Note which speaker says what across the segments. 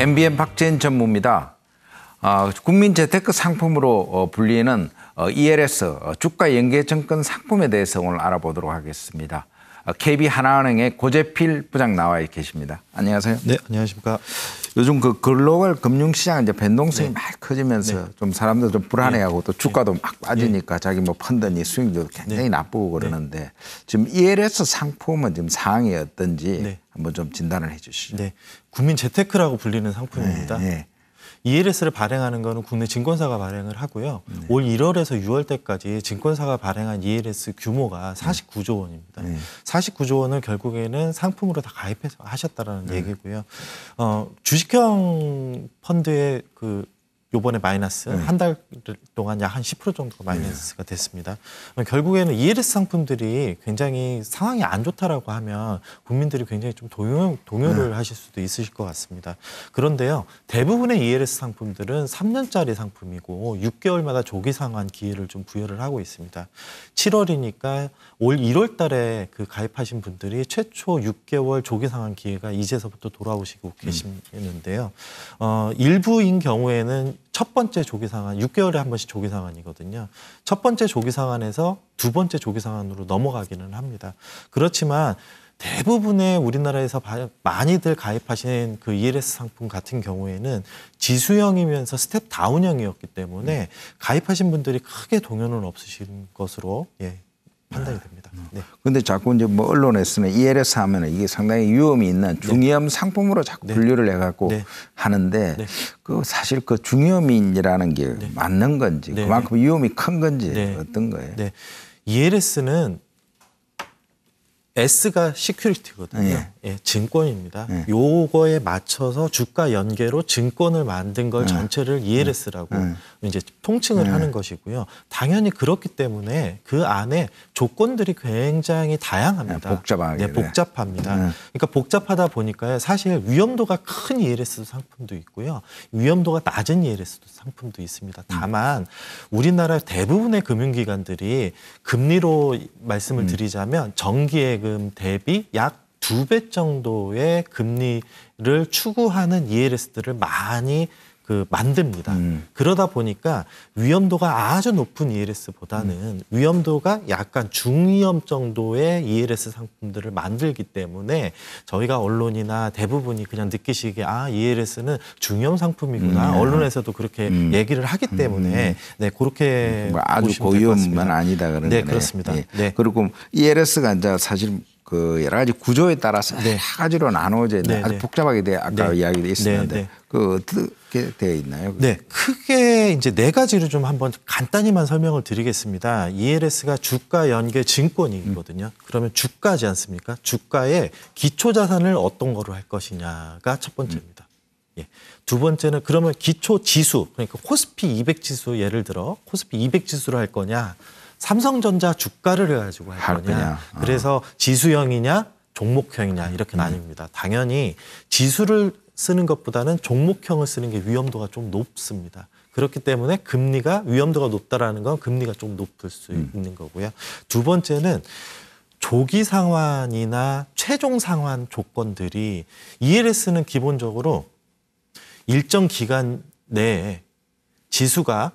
Speaker 1: MBN 박재인 전무입니다. 어, 국민 재테크 상품으로 어, 불리는 어, ELS 어, 주가 연계증권 상품에 대해서 오늘 알아보도록 하겠습니다. 어, KB 하나은행의 고재필 부장 나와 계십니다. 안녕하세요.
Speaker 2: 네, 안녕하십니까.
Speaker 1: 요즘 그 글로벌 금융시장 이제 변동성이 막 커지면서
Speaker 2: 네.
Speaker 1: 좀 사람들 좀 불안해하고 또 주가도 막 빠지니까 자기 뭐 펀드니 수익률도 굉장히 나쁘고 그러는데 지금 ELS 상품은 지금 상황이 어떤지
Speaker 2: 네.
Speaker 1: 한번 좀 진단을 해 주시죠.
Speaker 2: 네, 국민 재테크라고 불리는 상품입니다.
Speaker 1: 네.
Speaker 2: ELS를 발행하는 거는 국내 증권사가 발행을 하고요. 올 1월에서 6월 때까지 증권사가 발행한 ELS 규모가 49조 원입니다.
Speaker 1: 네.
Speaker 2: 49조 원을 결국에는 상품으로 다 가입해서 하셨다라는 얘기고요. 어, 주식형 펀드의 그 요번에 마이너스 한달 동안 약 한 10% 정도가 마이너스가 됐습니다. 어, 결국에는 ELS 상품들이 굉장히 상황이 안 좋다라고 하면 국민들이 굉장히 좀 동요, 동요를 하실 수도 있으실 것 같습니다. 그런데요, 대부분의 ELS 상품들은 3년짜리 상품이고 6개월마다 조기 상환 기회를 좀 부여를 하고 있습니다. 7월이니까 올 1월 달에 그 가입하신 분들이 최초 6개월 조기 상환 기회가 이제서부터 돌아오시고 계시는데요. 어, 일부인 경우에는 첫 번째 조기 상환, 6개월에 한 번씩 조기 상환이거든요. 첫 번째 조기 상환에서 두 번째 조기 상환으로 넘어가기는 합니다. 그렇지만 대부분의 우리나라에서 바- 많이들 가입하신 그 ELS 상품 같은 경우에는 지수형이면서 스텝 다운형이었기 때문에 가입하신 분들이 크게 동요는 없으신 것으로 예, 판단이 됩니다. 네.
Speaker 1: 근데 자꾸 이제 뭐 언론에서는 ELS 하면은 이게 상당히 위험이 있는 중위험 상품으로 자꾸
Speaker 2: 네.
Speaker 1: 분류를 해갖고
Speaker 2: 네.
Speaker 1: 하는데
Speaker 2: 네.
Speaker 1: 그 사실 그 중위험인이라는 게 맞는 건지
Speaker 2: 네.
Speaker 1: 그만큼 위험이 큰 건지
Speaker 2: 네.
Speaker 1: 어떤 거예요?
Speaker 2: 네. ELS는 S가 시큐리티거든요.
Speaker 1: 예.
Speaker 2: 예, 증권입니다.
Speaker 1: 예.
Speaker 2: 요거에 맞춰서 주가 연계로 증권을 만든 걸 전체를 ELS라고 이제 통칭을 하는 것이고요. 당연히 그렇기 때문에 그 안에 조건들이 굉장히 다양합니다.
Speaker 1: 예, 복잡하게,
Speaker 2: 네, 복잡합니다.
Speaker 1: 네.
Speaker 2: 그러니까 복잡하다 보니까 사실 위험도가 큰 ELS 상품도 있고요. 위험도가 낮은 ELS 상품도 있습니다. 다만 우리나라 대부분의 금융기관들이 금리로 말씀을 드리자면 정기예금 대비 약 두 배 정도의 금리를 추구하는 ELS들을 많이 그 만듭니다. 그러다 보니까 위험도가 아주 높은 ELS보다는 위험도가 약간 중위험 정도의 ELS 상품들을 만들기 때문에 저희가 언론이나 대부분이 그냥 느끼시기에 아 ELS는 중위험 상품이구나 언론에서도 그렇게 얘기를 하기 때문에 네 그렇게
Speaker 1: 뭐 아주. 고위험만 아니다 그런
Speaker 2: 네
Speaker 1: 거네.
Speaker 2: 그렇습니다.
Speaker 1: 예.
Speaker 2: 네.
Speaker 1: 그리고 ELS가 이제 사실 그 여러 가지 구조에 따라서
Speaker 2: 네.
Speaker 1: 여러 가지로 나눠져 있는
Speaker 2: 네,
Speaker 1: 아주
Speaker 2: 네.
Speaker 1: 복잡하게 돼 아까
Speaker 2: 네.
Speaker 1: 이야기도 있었는데
Speaker 2: 네, 네.
Speaker 1: 그 어떻게 되어 있나요?
Speaker 2: 네, 크게 이제 네 가지로 좀 한번 간단히만 설명을 드리겠습니다. ELS가 주가 연계 증권이거든요. 그러면 주가지 않습니까? 주가의 기초 자산을 어떤 거로 할 것이냐가 첫 번째입니다. 예. 두 번째는 그러면 기초 지수, 그러니까 코스피 200 지수 예를 들어 코스피 200 지수로 할 거냐, 삼성전자 주가를 가지고 할,
Speaker 1: 할
Speaker 2: 거냐.
Speaker 1: 거냐. 어.
Speaker 2: 그래서 지수형이냐, 종목형이냐 이렇게 나뉩니다. 당연히 지수를 쓰는 것보다는 종목형을 쓰는 게 위험도가 좀 높습니다. 그렇기 때문에 금리가 위험도가 높다라는 건 금리가 좀 높을 수 있는 거고요. 두 번째는 조기 상환이나 최종 상환 조건들이 ELS는 기본적으로 일정 기간 내에 지수가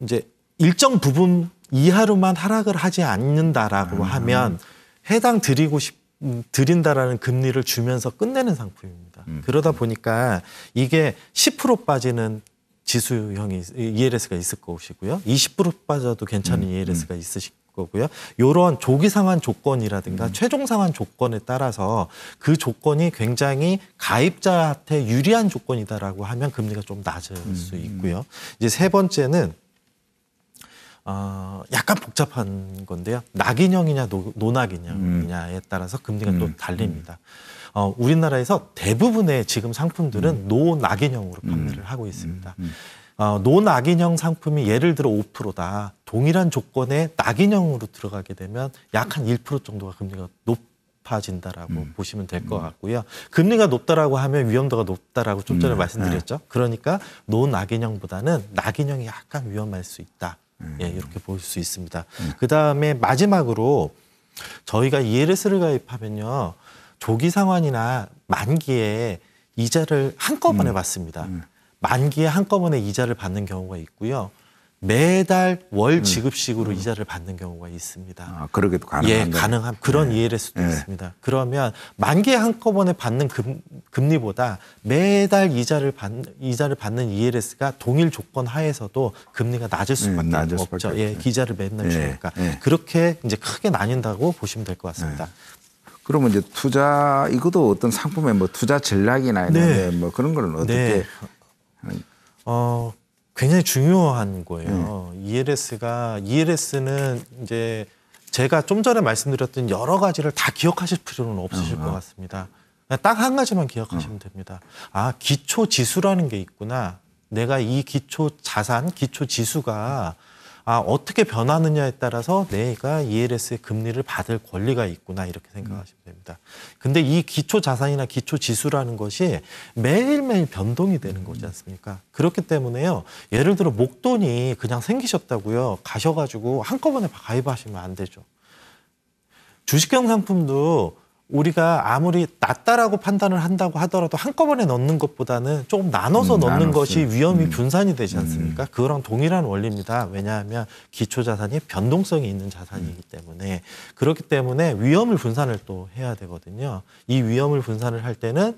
Speaker 2: 이제 일정 부분 이하로만 하락을 하지 않는다라고 하면 해당 드리고 싶 음, 드린다라는 금리를 주면서 끝내는 상품입니다. 그러다 보니까 이게 10% 빠지는 지수형이 ELS가 있을 것이고요. 20% 빠져도 괜찮은 ELS가 있으실 거고요. 요런 조기 상환 조건이라든가 최종 상환 조건에 따라서 그 조건이 굉장히 가입자한테 유리한 조건이다라고 하면 금리가 좀 낮을 수 있고요. 이제 세 번째는 어, 약간 복잡한 건데요. 낙인형이냐 노, 노낙인형이냐에 따라서 금리가 또 달립니다. 어, 우리나라에서 대부분의 지금 상품들은 노낙인형으로 판매를 하고 있습니다. 어, 노낙인형 상품이 예를 들어 5%다. 동일한 조건에 낙인형으로 들어가게 되면 약 한 1% 정도가 금리가 높 높아진다라고 보시면 될 것 같고요. 금리가 높다라고 하면 위험도가 높다라고 좀 전에 말씀드렸죠. 그러니까 노낙인형보다는 낙인형이 약간 위험할 수 있다. 예, 이렇게 볼 수 있습니다. 그 다음에 마지막으로 저희가 ELS를 가입하면요. 조기 상환이나 만기에 이자를 한꺼번에 받습니다. 만기에 한꺼번에 이자를 받는 경우가 있고요. 매달 월 지급식으로 이자를 받는 경우가 있습니다.
Speaker 1: 아, 그러게도 가능한
Speaker 2: 예. 가능한 그런
Speaker 1: 네.
Speaker 2: ELS도
Speaker 1: 네.
Speaker 2: 있습니다. 그러면 만기에 한꺼번에 받는 금, 금리보다 매달 이자를 받 이자를 받는 ELS가 동일 조건 하에서도 금리가 낮을 수밖에
Speaker 1: 네, 낮을 수밖에
Speaker 2: 없죠. 예,
Speaker 1: 없죠.
Speaker 2: 기자를 맨날
Speaker 1: 예,
Speaker 2: 주니까
Speaker 1: 예.
Speaker 2: 그렇게 이제 크게 나뉜다고 보시면 될 것 같습니다.
Speaker 1: 그러면 이제 투자 이것도 어떤 상품의 뭐 투자 전략이나 이런
Speaker 2: 네.
Speaker 1: 데뭐 그런 걸 어떻게
Speaker 2: 네. 어, 굉장히 중요한 거예요. ELS가 ELS는 이제 제가 좀 전에 말씀드렸던 여러 가지를 다 기억하실 필요는 없으실 것 같습니다. 딱 한 가지만 기억하시면 됩니다. 아, 기초 지수라는 게 있구나. 내가 이 기초 자산, 기초 지수가 아, 어떻게 변하느냐에 따라서 내가 ELS의 금리를 받을 권리가 있구나 이렇게 생각하시면 됩니다. 근데 이 기초 자산이나 기초 지수라는 것이 매일매일 변동이 되는 거지 않습니까? 그렇기 때문에요. 예를 들어 목돈이 그냥 생기셨다고요. 가셔 가지고 한꺼번에 가입하시면 안 되죠. 주식형 상품도 우리가 아무리 낮다라고 판단을 한다고 하더라도 한꺼번에 넣는 것보다는 조금 나눠서
Speaker 1: 음,
Speaker 2: 넣는
Speaker 1: 나눠서.
Speaker 2: 것이 위험이 분산이 되지 않습니까? 그거랑 동일한 원리입니다. 왜냐하면 기초 자산이 변동성이 있는 자산이기 때문에 그렇기 때문에 위험을 분산을 또 해야 되거든요. 이 위험을 분산을 할 때는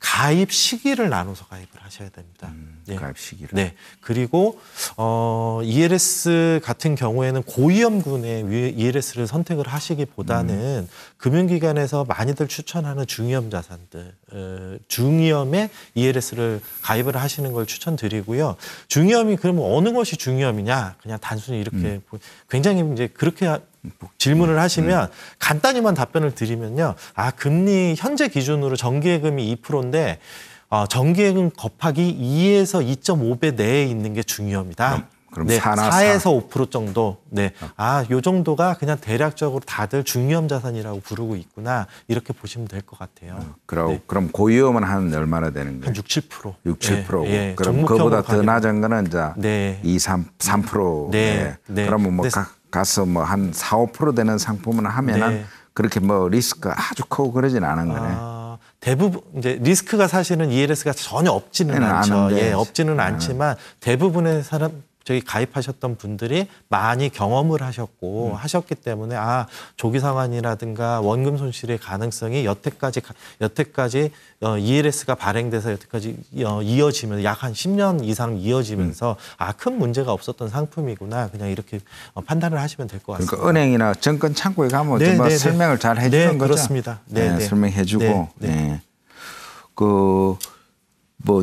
Speaker 2: 가입 시기를 나눠서 가입을 하셔야 됩니다. 예.
Speaker 1: 가입 시기를
Speaker 2: 네. 그리고 어 ELS 같은 경우에는 고위험군의 위- ELS를 선택을 하시기보다는 금융기관에서 많이들 추천하는 중위험 자산들, 어, 중위험의 ELS를 가입을 하시는 걸 추천드리고요. 중위험이 그러면 어느 것이 중위험이냐? 그냥 단순히 이렇게 보- 굉장히 이제 그렇게 하- 질문을 하시면 간단히만 답변을 드리면요. 아, 금리 현재 기준으로 정기예금이 2%인데 어, 정기예금 곱하기 2에서 2.5배 내에 있는 게 중요합니다.
Speaker 1: 그럼- 그럼
Speaker 2: 네,
Speaker 1: 사나
Speaker 2: 4에서 5% 정도. 네. 아, 요 정도가 그냥 대략적으로 다들 중요한 자산이라고 부르고 있구나. 이렇게 보시면 될 것 같아요.
Speaker 1: 그럼
Speaker 2: 네.
Speaker 1: 그럼 고위험은 한 얼마나 되는
Speaker 2: 한
Speaker 1: 거예요?
Speaker 2: 6, 7%.
Speaker 1: 6, 7%고
Speaker 2: 예, 예.
Speaker 1: 그럼 그보다 더 낮은 거는 이제
Speaker 2: 네.
Speaker 1: 2, 3, 3%.
Speaker 2: 네, 네.
Speaker 1: 그러면 뭐
Speaker 2: 근데-
Speaker 1: 가, 가서 뭐 한 4, 5% 되는 상품을 하면은
Speaker 2: 네.
Speaker 1: 그렇게 뭐 리스크가 아주 크고 그러진 않은 거네.
Speaker 2: 아, 대부분 이제 리스크가 사실은 ELS가 전혀 없지는
Speaker 1: 네,
Speaker 2: 않죠.
Speaker 1: 않은데.
Speaker 2: 예, 없지는 않지만 대부분의 사람 저기 가입하셨던 분들이 많이 경험을 하셨고 하셨기 때문에 아 조기 상환이라든가 원금 손실의 가능성이 여태까지 가- 여태까지 어, ELS가 발행돼서 여태까지 어, 이어지면 약 한 10년 이상 이어지면서 아큰 문제가 없었던 상품이구나 그냥 이렇게 어, 판단을 하시면 될 것 같습니다.
Speaker 1: 그러니까 은행이나 증권 창구에 가면
Speaker 2: 네,
Speaker 1: 좀뭐
Speaker 2: 네, 네.
Speaker 1: 설명을 잘 해주는
Speaker 2: 네,
Speaker 1: 거죠.
Speaker 2: 그렇습니다. 네, 네.
Speaker 1: 설명해주고.
Speaker 2: 네, 네.
Speaker 1: 예. 그뭐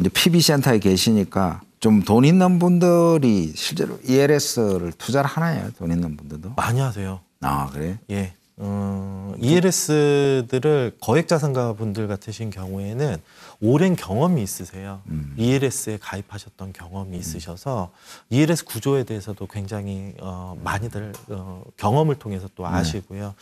Speaker 1: 이제 PB 센터에 계시니까 좀 돈 있는 분들이 실제로 ELS를 투자를 하나요? 돈 있는 분들도?
Speaker 2: 많이 하세요.
Speaker 1: 아 그래?
Speaker 2: 예. 어, ELS들을 거액자산가 분들 같으신 경우에는 오랜 경험이 있으세요. ELS에 가입하셨던 경험이 있으셔서 ELS 구조에 대해서도 굉장히 어, 많이들 어, 경험을 통해서 또 아시고요.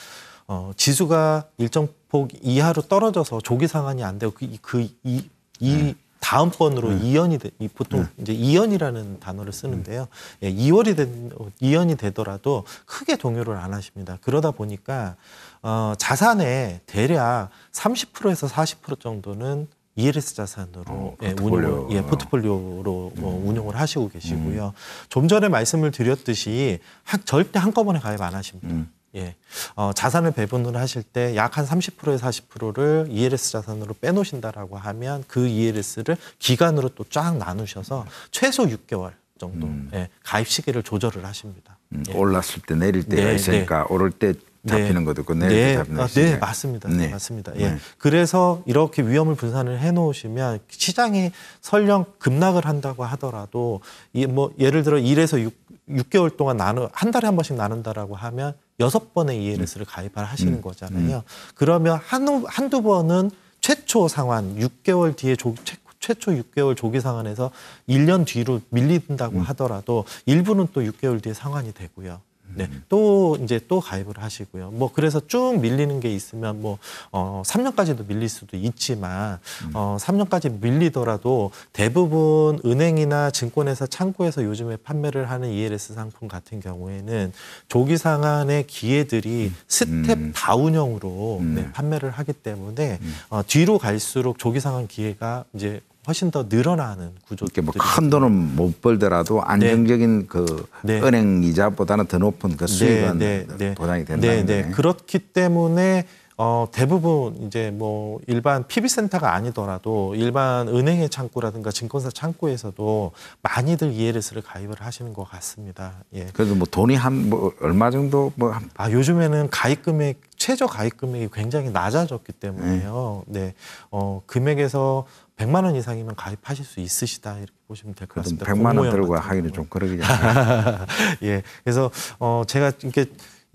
Speaker 2: 어, 지수가 일정 폭 이하로 떨어져서 조기 상환이 안 되고 그, 그 이, 이 다음 번으로 이연이 되, 이 보통 이제 이연이라는 단어를 쓰는데요. 예, 이월이 된 이연이 되더라도 크게 동요를 안 하십니다. 그러다 보니까 어, 자산의 대략 30%에서 40% 정도는 ELS 자산으로
Speaker 1: 어,
Speaker 2: 예,
Speaker 1: 포트폴리오.
Speaker 2: 운용을, 예, 포트폴리오로 어, 운용을 하시고 계시고요. 좀 전에 말씀을 드렸듯이 한, 절대 한꺼번에 가입 안 하십니다. 예, 어, 자산을 배분을 하실 때 약 한 30%에 40%를 ELS 자산으로 빼놓으신다라고 하면 그 ELS를 기간으로 또 쫙 나누셔서 최소 6개월 정도 예, 가입 시기를 조절을 하십니다.
Speaker 1: 음,
Speaker 2: 예.
Speaker 1: 올랐을 때 내릴 때가
Speaker 2: 네,
Speaker 1: 있으니까 오를 때 잡히는 것도 있고 내릴 때 잡히는
Speaker 2: 아,
Speaker 1: 것도
Speaker 2: 네. 맞습니다.
Speaker 1: 네.
Speaker 2: 맞습니다. 예.
Speaker 1: 네.
Speaker 2: 그래서 이렇게 위험을 분산을 해 놓으시면 시장이 설령 급락을 한다고 하더라도 이 뭐 예를 들어 1에서 6, 6개월 동안 나누 한 달에 한 번씩 나눈다라고 하면 여섯 번의 ELS를 가입을 하시는 거잖아요. 그러면 한두, 한두 번은 최초 상환 6개월 뒤에 조, 최, 최초 6개월 조기 상환에서 1년 뒤로 밀린다고 하더라도 일부는 또 6개월 뒤에 상환이 되고요. 네, 또 이제 또 가입을 하시고요. 뭐 그래서 쭉 밀리는 게 있으면 뭐 어, 3년까지도 밀릴 수도 있지만 어, 3년까지 밀리더라도 대부분 은행이나 증권회사 창구에서 요즘에 판매를 하는 ELS 상품 같은 경우에는 조기 상환의 기회들이 스텝 다운형으로 네, 판매를 하기 때문에 어, 뒤로 갈수록 조기 상환 기회가 이제 훨씬 더 늘어나는
Speaker 1: 이렇게
Speaker 2: 구조들이
Speaker 1: 뭐큰 돈은 못 벌더라도 안정적인 그
Speaker 2: 네.
Speaker 1: 은행 이자보다는 더 높은 그 수익은 보장이 된다는
Speaker 2: 네, 네. 그렇기 때문에 어, 대부분 이제 뭐 일반 PB 센터가 아니더라도 일반 은행의 창구라든가 증권사 창구에서도 많이들 ELS를 가입을 하시는 것 같습니다. 예.
Speaker 1: 그래도 뭐 돈이 한 뭐 얼마 정도 뭐 한-
Speaker 2: 아, 요즘에는 가입 금액, 최저 가입 금액이 굉장히 낮아졌기 때문에요. 네. 어, 금액에서 100만 원 이상이면 가입하실 수 있으시다. 이렇게 보시면 될 것 같습니다.
Speaker 1: 100만 원 들고
Speaker 2: 하기는.
Speaker 1: 좀 그러겠잖아요.
Speaker 2: 예. 그래서 어 제가 이렇게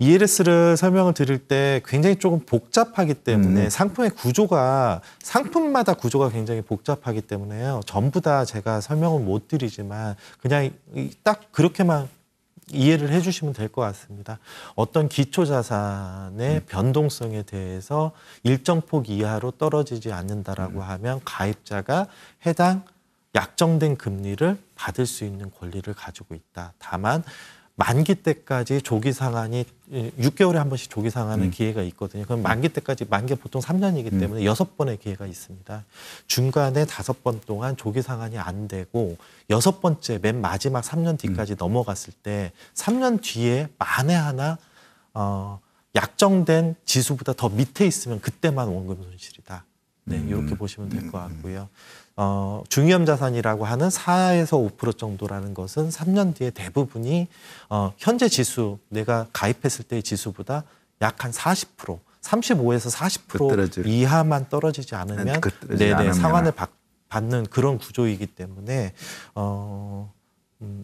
Speaker 2: ELS를 설명을 드릴 때 굉장히 조금 복잡하기 때문에
Speaker 1: 음.
Speaker 2: 상품의 구조가 상품마다 구조가 굉장히 복잡하기 때문에요. 전부 다 제가 설명을 못 드리지만 그냥 이- 딱 그렇게만 이해를 해주시면 될 것 같습니다. 어떤 기초 자산의 변동성에 대해서 일정 폭 이하로 떨어지지 않는다라고 하면 가입자가 해당 약정된 금리를 받을 수 있는 권리를 가지고 있다. 다만 만기 때까지 조기 상환이 6개월에 한 번씩 조기 상환의 기회가 있거든요. 그럼 만기 때까지 만기가 보통 3년이기 때문에 여섯 번의 기회가 있습니다. 중간에 다섯 번 동안 조기 상환이 안 되고 여섯 번째 맨 마지막 3년 뒤까지 넘어갔을 때 3년 뒤에 만에 하나 어 약정된 지수보다 더 밑에 있으면 그때만 원금 손실이다. 네, 이렇게 보시면 될 것 같고요. 어, 중위험 자산이라고 하는 4에서 5% 정도라는 것은 3년 뒤에 대부분이 어, 현재 지수 내가 가입했을 때의 지수보다 약 한 40%, 35에서
Speaker 1: 40%그 떨어질-
Speaker 2: 이하만 떨어지지 않으면
Speaker 1: 그 떨어지지
Speaker 2: 네네
Speaker 1: 않으면.
Speaker 2: 상환을 받, 받는 그런 구조이기 때문에 어, 음,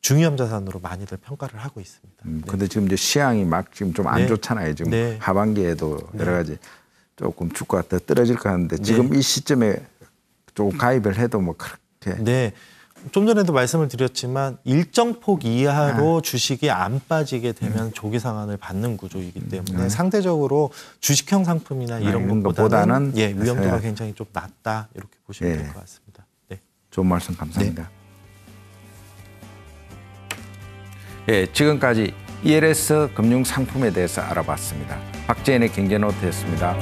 Speaker 2: 중위험 자산으로 많이들 평가를 하고 있습니다.
Speaker 1: 음,
Speaker 2: 네.
Speaker 1: 근데 지금 이제 시향이 막 지금 좀 안
Speaker 2: 네.
Speaker 1: 좋잖아요. 지금
Speaker 2: 네.
Speaker 1: 하반기에도 여러 가지 조금 주가가 더 떨어질 것 같은데 지금
Speaker 2: 네.
Speaker 1: 이 시점에 조금 가입을 해도 뭐 그렇게
Speaker 2: 네. 좀 전에도 말씀을 드렸지만 일정 폭 이하로 주식이 안 빠지게 되면 조기 상환을 받는 구조이기 때문에 상대적으로 주식형 상품이나
Speaker 1: 네,
Speaker 2: 이런
Speaker 1: 이런
Speaker 2: 것보다는
Speaker 1: 것보다는
Speaker 2: 예, 위험도가
Speaker 1: 네.
Speaker 2: 굉장히 좀 낮다 이렇게 보시면
Speaker 1: 예.
Speaker 2: 될것 같습니다. 네.
Speaker 1: 좋은 말씀 감사합니다. 예, 지금까지 ELS 금융 상품에 대해서 알아봤습니다. 박재인의 경제노트였습니다.